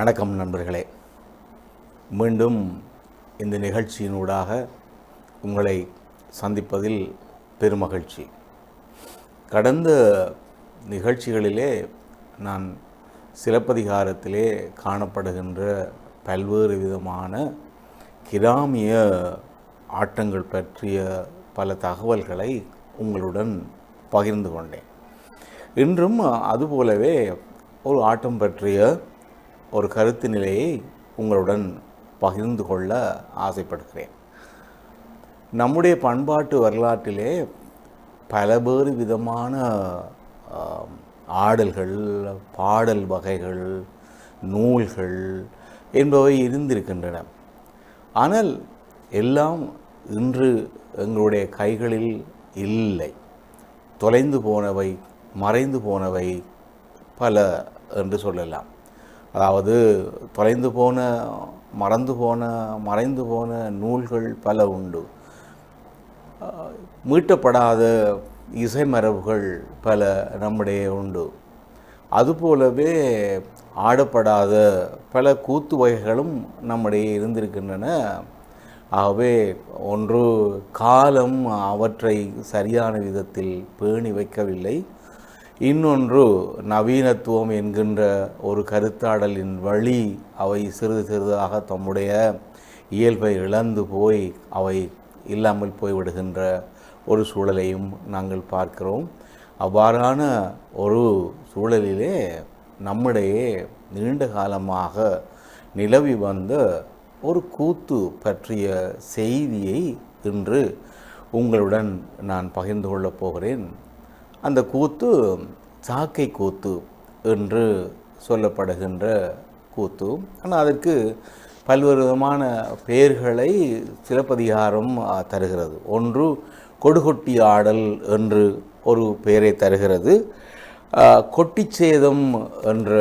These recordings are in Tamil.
வணக்கம் நண்பர்களே. மீண்டும் இந்த நிகழ்ச்சியினூடாக உங்களை சந்திப்பதில் பெருமகிழ்ச்சி. கடந்த நிகழ்ச்சிகளிலே நான் சிலப்பதிகாரத்திலே காணப்படுகின்ற பல்வேறு விதமான கிராமிய ஆட்டங்கள் பற்றிய பல தகவல்களை உங்களுடன் பகிர்ந்து கொண்டேன். இன்றும் அதுபோலவே ஒரு ஆட்டம் பற்றிய ஒரு கருத்து நிலையை உங்களுடன் பகிர்ந்து கொள்ள ஆசைப்படுகிறேன். நம்முடைய பண்பாட்டு வரலாற்றிலே பலவேறு விதமான ஆடல்கள் பாடல் வகைகள் நூல்கள் என்பவை இருந்திருக்கின்றன. ஆனால் எல்லாம் இன்று எங்களுடைய கைகளில் இல்லை. தொலைந்து போனவை மறைந்து போனவை பல என்று சொல்லலாம். அதாவது தொலைந்து போன மறந்து போன மறைந்து போன நூல்கள் பல உண்டு. மீட்டப்படாத இசைமரபுகள் பல நம்முடைய உண்டு. அதுபோலவே ஆடப்படாத பல கூத்து வகைகளும் நம்முடைய இருந்திருக்கின்றன. ஆகவே ஒன்று காலம் அவற்றை சரியான விதத்தில் பேணி வைக்கவில்லை. இன்னொன்று நவீனத்துவம் என்கின்ற ஒரு கருத்தாடலின் வழி அவை சிறிது சிறிதாக தம்முடைய இயல்பை இழந்து போய் அவை இல்லாமல் போய்விடுகின்ற ஒரு சூழலையும் நாங்கள் பார்க்கிறோம். அவ்வாறான ஒரு சூழலிலே நம்மிடையே நீண்ட காலமாக நிலவி வந்த ஒரு கூத்து பற்றிய செய்தியை இன்று உங்களுடன் நான் பகிர்ந்து கொள்ளப் போகிறேன். அந்த கூத்து சாக்கை கூத்து என்று சொல்லப்படுகின்ற கூத்து. ஆனால் அதற்கு பல்வேறு விதமான பெயர்களை சிலப்பதிகாரம் தருகிறது. ஒன்று கொடுகொட்டி ஆடல் என்று ஒரு பெயரை தருகிறது. கொட்டிச்சேதம் என்ற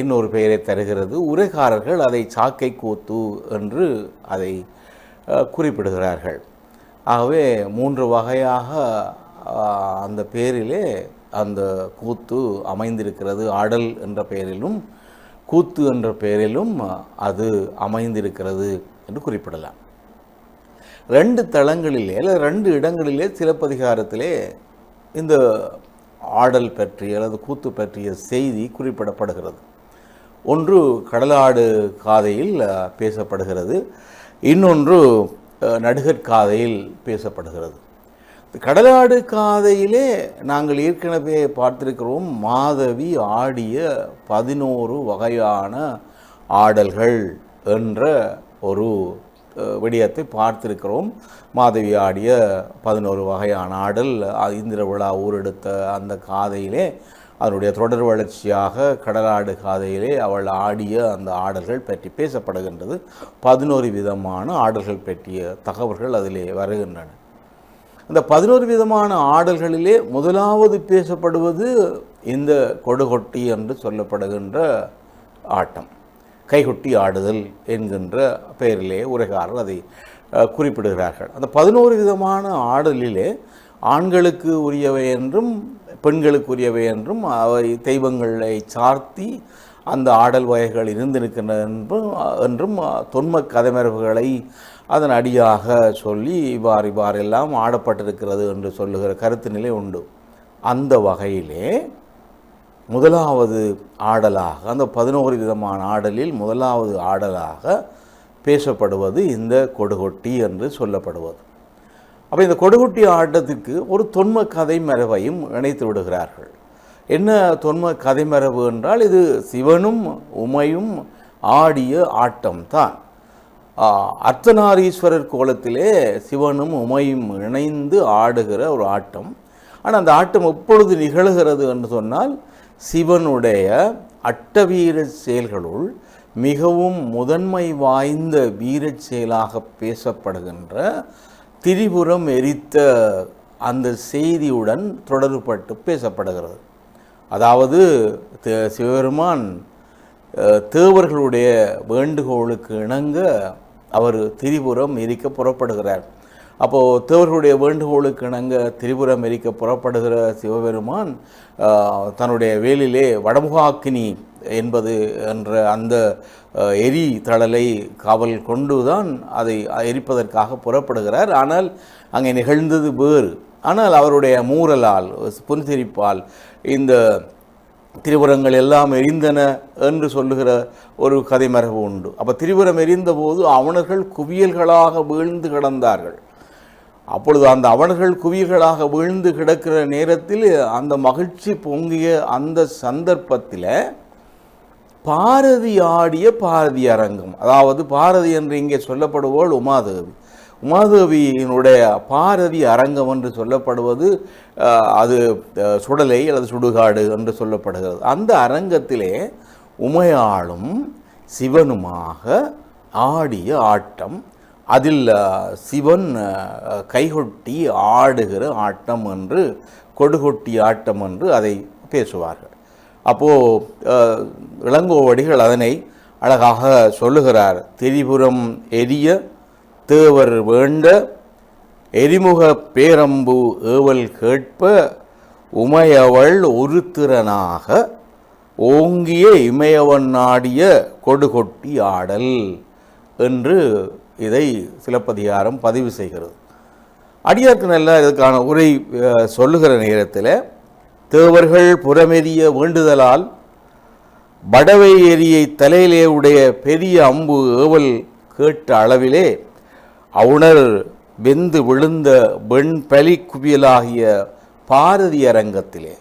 இன்னொரு பெயரை தருகிறது. உரைகாரர்கள் அதை சாக்கை கூத்து என்று அதை குறிப்பிடுகிறார்கள். ஆகவே மூன்று வகையாக அந்த பேரிலே அந்த கூத்து அமைந்திருக்கிறது. ஆடல் என்ற பெயரிலும் கூத்து என்ற பெயரிலும் அது அமைந்திருக்கிறது என்று குறிப்பிடலாம். ரெண்டு தளங்களிலே அல்லது ரெண்டு இடங்களிலே சிலப்பதிகாரத்திலே இந்த ஆடல் பற்றிய அல்லது கூத்து பற்றிய செய்தி குறிப்பிடப்படுகிறது. ஒன்று கடலாடு காதையில் பேசப்படுகிறது. இன்னொன்று நடுகற்காதையில் பேசப்படுகிறது. கடலாடு காதையிலே நாங்கள் ஏற்கனவே பார்த்திருக்கிறோம் மாதவி ஆடிய பதினோரு வகையான ஆடல்கள் என்ற ஒரு விடயத்தை பார்த்திருக்கிறோம். மாதவி ஆடிய பதினோரு வகையான ஆடல் இந்திர விழா ஊரெடுத்த அந்த காதையிலே அதனுடைய தொடர் வளர்ச்சியாக கடலாடு காதையிலே அவள் ஆடிய அந்த ஆடல்கள் பற்றி பேசப்படுகின்றது. பதினோரு விதமான ஆடல்கள் பற்றிய தகவல்கள் அதிலே வருகின்றன. அந்த பதினோரு விதமான ஆடல்களிலே முதலாவது பேசப்படுவது இந்த கொடுகொட்டி என்று சொல்லப்படுகின்ற ஆட்டம். கைகொட்டி ஆடுதல் என்கின்ற பெயரிலே உரைகாரர் அதை குறிப்பிடுகிறார்கள். அந்த பதினோரு விதமான ஆடலிலே ஆண்களுக்கு உரியவை என்றும் பெண்களுக்கு உரியவை என்றும் அவை தெய்வங்களை சார்த்தி அந்த ஆடல் வகைகள் இருந்திருக்கின்றன என்றும் என்றும் தொன்ம கதமரபுகளை அதன் அடியாக சொல்லி இவ்வாறு இவ்வாறெல்லாம் ஆடப்பட்டிருக்கிறது என்று சொல்லுகிற கருத்து நிலை உண்டு. அந்த வகையிலே முதலாவது ஆடலாக அந்த பதினோரு விதமான ஆடலில் முதலாவது ஆடலாக பேசப்படுவது இந்த கொடுகொட்டி என்று சொல்லப்படுவது. அப்போ இந்த கொடுகொட்டி ஆட்டத்துக்கு ஒரு தொன்ம கதை மரபையும் இணைத்து விடுகிறார்கள். என்ன தொன்ம கதை மரபு என்றால் இது சிவனும் உமையும் ஆடிய ஆட்டம்தான் அர்த்தநாரீஸ்வரர் கோலத்திலே சிவனும் உமையும் இணைந்து ஆடுகிற ஒரு ஆட்டம். ஆனால் அந்த ஆட்டம் எப்பொழுது நிகழ்கிறது என்று சொன்னால் சிவனுடைய அட்டவீர செயல்களுள் மிகவும் முதன்மை வாய்ந்த வீரச் செயலாக பேசப்படுகின்ற திரிபுரம் எரித்த அந்த செய்தியுடன் தொடர்பட்டு பேசப்படுகிறது. அதாவது தே- சிவபெருமான் தேவர்களுடைய வேண்டுகோளுக்கு இணங்க அவர் திரிபுரம் எரிக்க புறப்படுகிறார். அப்போது தேவர்களுடைய வேண்டுகோளுக்கு இணங்க திரிபுரம் எரிக்க புறப்படுகிற சிவபெருமான் தன்னுடைய வேலிலே வடமுகாக்கினி என்பது என்ற அந்த எரி தழலை காவல் கொண்டுதான் அதை எரிப்பதற்காக புறப்படுகிறார். ஆனால் அங்கே நிகழ்ந்தது வேறு. ஆனால் அவருடைய மூரலால் புன்சிரிப்பால் இந்த திரிபுரங்கள் எல்லாம் எரிந்தன என்று சொல்லுகிற ஒரு கதை மரபு உண்டு. அப்போ திரிபுரம் எரிந்தபோது அவணர்கள் குவியல்களாக வீழ்ந்து கிடந்தார்கள். அப்பொழுது அந்த அவணர்கள் குவியல்களாக வீழ்ந்து கிடக்கிற நேரத்தில் அந்த மகிழ்ச்சி பொங்கிய அந்த சந்தர்ப்பத்தில் பாரதி ஆடிய பாரதி அரங்கம். அதாவது பாரதி என்று இங்கே சொல்லப்படுவோள் உமாதேவி. உமாதேவியினுடைய பாரதி அரங்கம் என்று சொல்லப்படுவது அது சுடலை அல்லது சுடுகாடு என்று சொல்லப்படுகிறது. அந்த அரங்கத்திலே உமையாளும் சிவனுமாக ஆடிய ஆட்டம் அதில் சிவன் கைகொட்டி ஆடுகிற ஆட்டம் என்று கொடுகொட்டி ஆட்டம் என்று அதை பேசுவார்கள். அப்போது இளங்கோவடிகள் அதனை அழகாக சொல்லுகிறார். திரிபுரம் எரிய தேவர் வேண்ட எரிமுக பேரம்பு ஏவல் கேட்ப உமையவள் உருத்திரனாக ஓங்கிய இமயவன் நாடிய கொடுகொட்டி ஆடல் என்று இதை சிலப்பதிகாரம் பதிவு செய்கிறது. அடியாருக்கு நல்ல இதுக்கான உரை சொல்லுகிற நேரத்தில் தேவர்கள் புறமெறிய வேண்டுதலால் வடவை எரியை தலையிலே உடைய பெரிய அம்பு ஏவல் கேட்ட அளவிலே அவுணர் வெந்து விழுந்த வெண்பலி குவியலாகிய பாரதி அரங்கத்திலே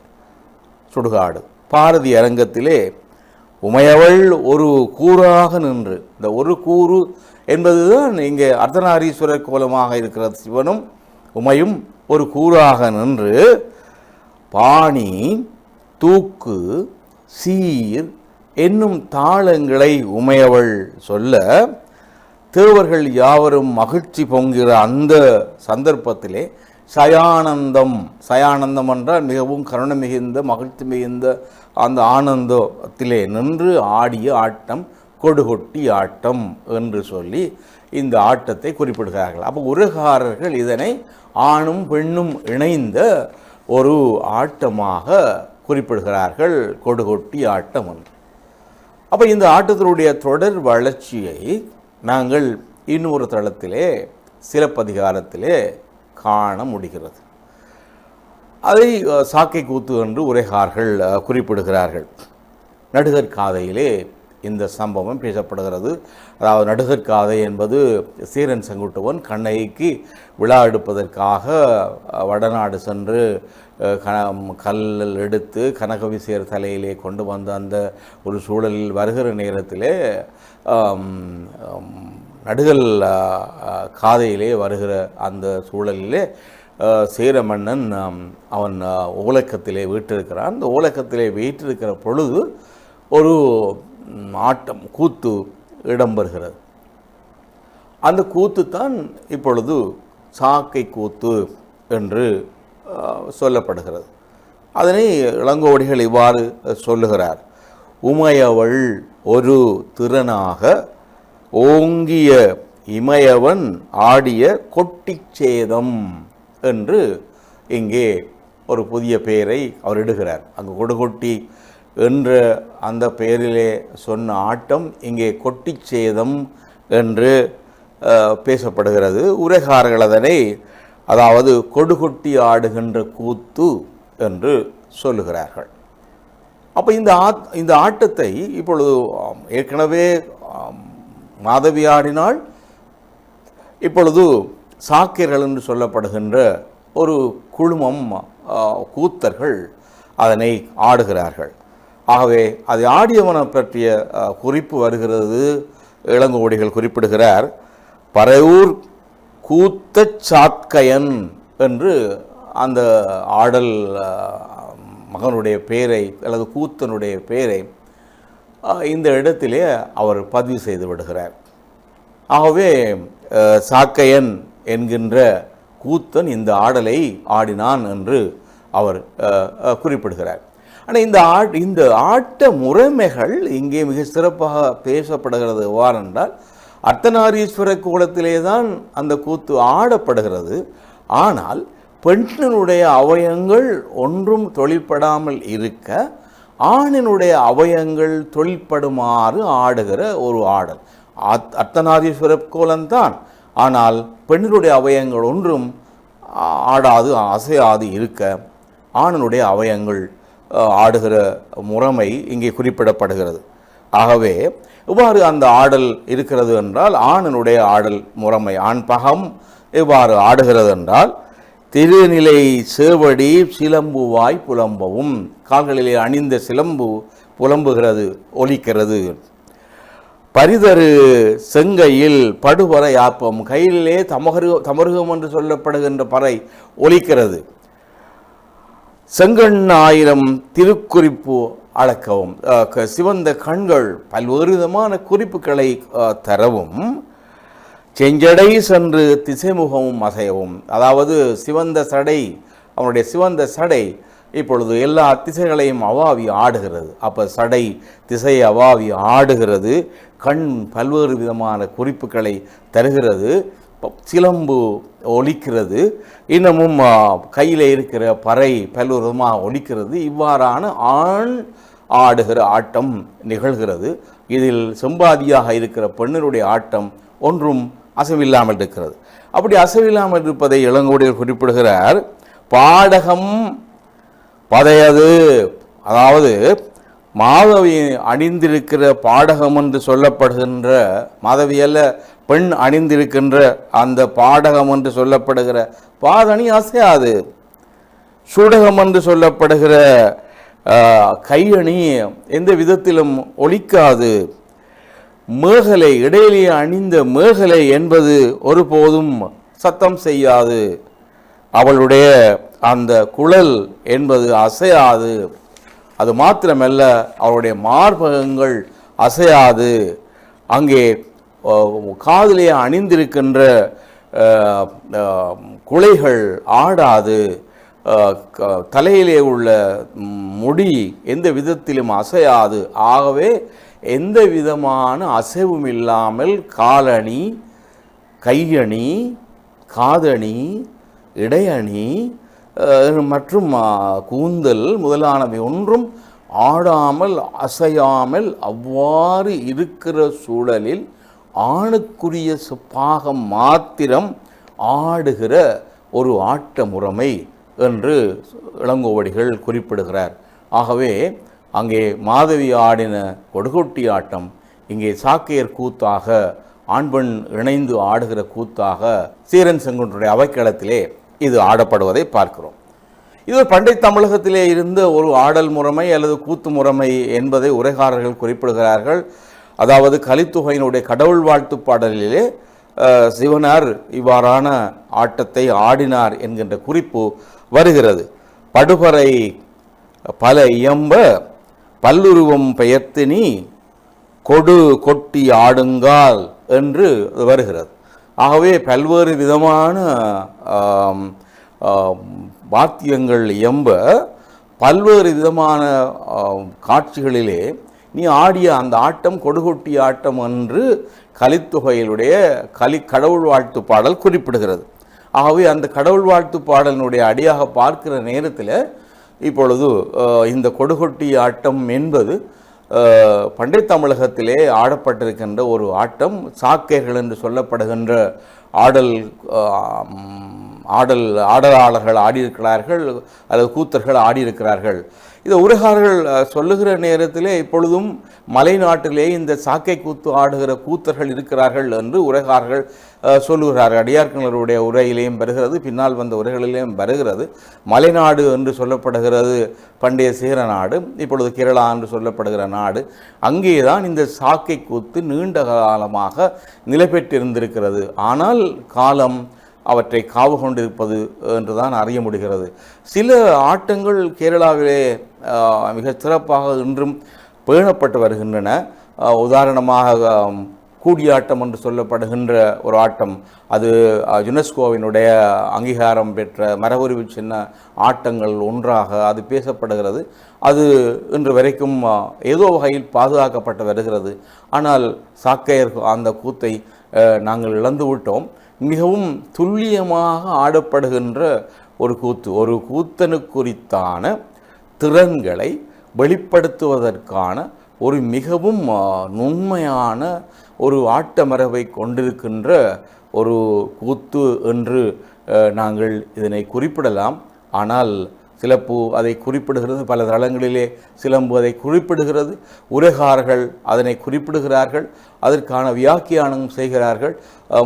சுடுகாடு பாரதி அரங்கத்திலே உமையவள் ஒரு கூறாக நின்று இந்த ஒரு கூறு என்பதுதான் இங்கே அர்த்தநாரீஸ்வரர் கோலமாக இருக்கிற சிவனும் உமையும் ஒரு கூறாக நின்று பாணி தூக்கு சீர் என்னும் தாளங்களை உமையவள் சொல்ல தேவர்கள் யாவரும் மகிழ்ச்சி பொங்குகிற அந்த சந்தர்ப்பத்திலே சயானந்தம். சயானந்தம் என்றால் மிகவும் கருணை மிகுந்த மகிழ்ச்சி மிகுந்த அந்த ஆனந்தத்திலே நின்று ஆடிய ஆட்டம் கொடுகொட்டி ஆட்டம் என்று சொல்லி இந்த ஆட்டத்தை குறிப்பிடுகிறார்கள். அப்போ உருகாரர்கள் இதனை ஆணும் பெண்ணும் இணைந்த ஒரு ஆட்டமாக குறிப்பிடுகிறார்கள். கொடுகொட்டி ஆட்டம் என்று. அப்போ இந்த ஆட்டத்தினுடைய தொடர் வளர்ச்சியை நாங்கள் இன்னொரு தளத்திலே சிலப்பதிகாரத்திலே காண முடிகிறது. அதை சாக்கை கூத்து என்று உரைகார்கள் குறிப்பிடுகிறார்கள். நடுகர் காதையிலே இந்த சம்பவம் பேசப்படுகிறது. அதாவது நடுகர் காதை என்பது சீரன் செங்குட்டுவன் கண்ணகிக்கு விழா எடுப்பதற்காக வடநாடு சென்று அஹ், க எடுத்து கனகவிசேர் தலையிலே கொண்டு வந்த அந்த ஒரு சூழலில் வருகிற நேரத்திலே நடுகல் காதையிலே வருகிற அந்த சூழலிலே சீர சேர மன்னன் அவன் ஓலக்கத்திலே வீற்றிருக்கிறான். அந்த ஓலக்கத்திலே வீற்றிருக்கிற பொழுது ஒரு ஆட்டம் கூத்து இடம்பெறுகிறது. அந்த கூத்து தான் இப்பொழுது சாக்கை கூத்து என்று சொல்லப்படுகிறது. அதனை இளங்கோடிகள் இவ்வாறு சொல்லுகிறார். உமையவள் ஒரு திறனாக ஓங்கிய இமயவன் ஆடிய கொட்டிச்சேதம் என்று இங்கே ஒரு புதிய பெயரை அவர் இடுகிறார். அங்கு கொடுகொட்டி என்று அந்த பெயரிலே சொன்ன ஆட்டம் இங்கே கொட்டிச்சேதம் என்று பேசப்படுகிறது. உரைகாரர்கள் அதனை அதாவது கொடுகொட்டி ஆடுகின்ற கூத்து என்று சொல்லுகிறார்கள். அப்போ இந்த ஆத் இந்த ஆட்டத்தை இப்பொழுது ஏற்கனவே மாதவி ஆடினாள் இப்பொழுது சாக்கியர்கள் என்று சொல்லப்படுகின்ற ஒரு குழுமம் கூத்தர்கள் அதனை ஆடுகிறார்கள். ஆகவே அதை ஆடியவனம் பற்றிய குறிப்பு வருகிறது. இளங்கோடிகள் குறிப்பிடுகிறார். பறையூர் கூத்தச் சாத்கயன் என்று அந்த ஆடல் மகனுடைய பெயரை அல்லது கூத்தனுடைய பெயரை இந்த இடத்திலே அவர் பதிவு செய்து விடுகிறார். ஆகவே சாக்கையன் என்கின்ற கூத்தன் இந்த ஆடலை ஆடினான் என்று அவர் குறிப்பிடுகிறார். ஆனால் இந்த ஆ இந்த ஆட்ட முறைமைகள் இங்கே மிக சிறப்பாக பேசப்படுகிறது. எவ்வாறென்றால் அர்த்தநாரீஸ்வர கோலத்திலே தான் அந்த கூத்து ஆடப்படுகிறது. ஆனால் பெண்ணினுடைய அவயங்கள் ஒன்றும் தொழிற்படாமல் இருக்க ஆணினுடைய அவயங்கள் தொழிற்படுமாறு ஆடுகிற ஒரு ஆடல். அத்- அர்த்தநாரீஸ்வர கோலம்தான். ஆனால் பெண்ணினுடைய அவயங்கள் ஒன்றும் ஆடாது அசையாது இருக்க ஆணனுடைய அவயங்கள் ஆடுகிற முறைமை இங்கே குறிப்பிடப்படுகிறது. ஆகவே இவ்வாறு அந்த ஆடல் இருக்கிறது என்றால் ஆணினுடைய ஆடல் முறைமை ஆண் பகம் இவ்வாறு ஆடுகிறது என்றால் திருநிலை சேவடி சிலம்புவாய் புலம்பவும் கால்களிலே அணிந்த சிலம்பு புலம்புகிறது ஒலிக்கிறது. பரிதரு செங்கையில் படுபறை யாப்பம் கையிலே தமகரு தமருகம் என்று சொல்லப்படுகின்ற பறை ஒலிக்கிறது. செங்கண் ஆயிரம் திருக்குறிப்பு அளக்கவும் க- சிவந்த கண்கள் பல்வேறு விதமான குறிப்புகளை தரவும் செஞ்சடை சென்று திசைமுகமும் அசையவும். அதாவது சிவந்த சடை அவனுடைய சிவந்த சடை இப்பொழுது எல்லா திசைகளையும் அவாவி ஆடுகிறது. அப்போ சடை திசை அவாவி ஆடுகிறது கண் பல்வேறு விதமான குறிப்புகளை தருகிறது. சிலம்பு ஒலிக்கிறது. இன்னமும் கையில் இருக்கிற பறை பல்விதமாக ஒலிக்கிறது. இவ்வாறான ஆண் ஆடுகிற ஆட்டம் நிகழ்கிறது. இதில் செம்பாதியாக இருக்கிற பெண்ணினுடைய ஆட்டம் ஒன்றும் அசைவில்லாமல் இருக்கிறது. அப்படி அசைவில்லாமல் இருப்பதை இளங்கோடியில் குறிப்பிடுகிறார். பாடகம் பதையது. அதாவது மாதவி அணிந்திருக்கிற பாடகம் என்று சொல்லப்படுகின்ற மாதவியல்ல பெண் அணிந்திருக்கின்ற அந்த பாடகம் என்று சொல்லப்படுகிற பாதணி அசையாது. சூடகம் என்று சொல்லப்படுகிற கையணி எந்த விதத்திலும் ஒலிக்காது. மேகலை இடையிலே அணிந்த மேகலை என்பது ஒருபோதும் சத்தம் செய்யாது. அவளுடைய அந்த குழல் என்பது அசையாது. அது மாத்திரமல்ல அவருடைய மார்பகங்கள் அசையாது. அங்கே அஹ், காதிலே அணிந்திருக்கின்ற குலைகள் ஆடாது. க- தலையிலே உள்ள முடி எந்த விதத்திலும் அசையாது. ஆகவே எந்த விதமான அசைவும் இல்லாமல் காலணி கையணி காதணி இடையணி மற்றும் கூந்தல் முதலானவை ஒன்றும் ஆடாமல் அசையாமல் அவ்வாறு இருக்கிற சூழலில் ஆணுக்குரிய பாகம் மாத்திரம் ஆடுகிற ஒரு ஆட்ட முறைமை என்று இளங்கோவடிகள் குறிப்பிடுகிறார். ஆகவே அங்கே மாதவி ஆடின கொடுகொட்டி ஆட்டம் இங்கே சாக்கையர் கூத்தாக ஆண் பெண் இணைந்து ஆடுகிற கூத்தாக சீரன் செங்குன்றுடைய அவைக்களத்திலே இது ஆடப்படுவதை பார்க்கிறோம். இது ஒரு பண்டை தமிழகத்திலே இருந்த ஒரு ஆடல் முறைமை அல்லது கூத்து முறைமை என்பதை உரைகாரர்கள் குறிப்பிடுகிறார்கள். அதாவது கலித்தொகையினுடைய கடவுள் வாழ்த்து பாடலிலே சிவனார் இவ்வாறான ஆட்டத்தை ஆடினார் என்கின்ற குறிப்பு வருகிறது. படுபறை பல இயம்ப பல்லுருவம் பெயர்த்தினி கொடு கொட்டி ஆடுங்கால் என்று வருகிறது. ஆகவே பல்வேறு விதமான வாத்தியங்கள் எம்ப பல்வேறு விதமான காட்சிகளிலே நீ ஆடிய அந்த ஆட்டம் கொடுகொட்டி ஆட்டம் என்று கலித்தொகையிலுடைய கலி கடவுள் வாழ்த்து பாடல் குறிப்பிடுகிறது. ஆகவே அந்த கடவுள் வாழ்த்து பாடலினுடைய அடியாக பார்க்கிற நேரத்தில் இப்பொழுது இந்த கொடுகொட்டி ஆட்டம் என்பது பண்டை தமிழகத்திலே ஆடப்பட்டிருக்கின்ற ஒரு ஆட்டம் சாக்கையர்கள் என்று சொல்லப்படுகின்ற ஆடல் ஆடல் ஆடலாளர்கள் ஆடியிருக்கிறார்கள் அல்லது கூத்தர்கள் ஆடியிருக்கிறார்கள். இதை உரைகாரர்கள் சொல்லுகிற நேரத்திலே இப்பொழுதும் மலைநாட்டிலே இந்த சாக்கை கூத்து ஆடுகிற கூத்தர்கள் இருக்கிறார்கள் என்று உரைகாரர்கள் சொல்லுகிறார்கள். அடியார்கணருடைய உரையிலேயும் வருகிறது பின்னால் வந்த உரைகளிலேயும் வருகிறது. மலைநாடு என்று சொல்லப்படுகிறது பண்டைய சேர நாடு இப்பொழுது கேரளா என்று சொல்லப்படுகிற நாடு. அங்கே தான் இந்த சாக்கை கூத்து நீண்ட காலமாக நிலை பெற்றிருந்திருக்கிறது ஆனால் காலம் அவற்றை காவு கொண்டிருப்பது என்றுதான் அறிய முடிகிறது. சில ஆட்டங்கள் கேரளாவிலே மிக சிறப்பாக இன்றும் பேணப்பட்டு வருகின்றன. உதாரணமாக கூடியாட்டம் என்று சொல்லப்படுகின்ற ஒரு ஆட்டம். அது யுனெஸ்கோவினுடைய அங்கீகாரம் பெற்ற மரபுரிவு சின்ன ஆட்டங்கள் ஒன்றாக அது பேசப்படுகிறது. அது இன்று வரைக்கும் ஏதோ வகையில் பாதுகாக்கப்பட்டு வருகிறது. ஆனால் சாக்கையர் அந்த கூத்தை நாங்கள் இழந்து விட்டோம் மிகவும் துல்லியமாக ஆடப்படுகின்ற ஒரு கூத்து. ஒரு கூத்தனுக்குறித்தான திறன்களை வெளிப்படுத்துவதற்கான ஒரு மிகவும் நுண்மையான ஒரு ஆட்டமரபை கொண்டிருக்கின்ற ஒரு கூத்து என்று நாங்கள் இதனை குறிப்பிடலாம். ஆனால் சிலப்பு அதை குறிப்பிடுகிறது பல தளங்களிலே சிலம்பு அதை குறிப்பிடுகிறது உரைகாரர்கள் அதனை குறிப்பிடுகிறார்கள் அதற்கான வியாக்கியானம் செய்கிறார்கள்.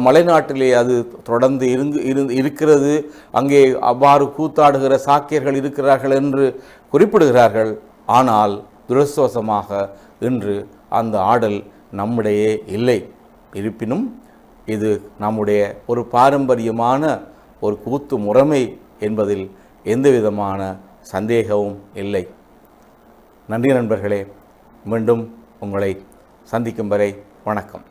மலைநாட்டிலே அது தொடர்ந்து இருந்து இருந்து இருக்கிறது. அங்கே அவ்வாறு கூத்தாடுகிற சாக்கியர்கள் இருக்கிறார்கள் என்று குறிப்பிடுகிறார்கள். ஆனால் துரஸ்வசமாக இன்று அந்த ஆடல் நம்முடையே இல்லை. இருப்பினும் இது நம்முடைய ஒரு பாரம்பரியமான ஒரு கூத்து முறைமை என்பதில் எந்த விதமான சந்தேகமும் இல்லை. நன்றி நண்பர்களே மீண்டும் உங்களை சந்திக்கும் வரை வணக்கம்.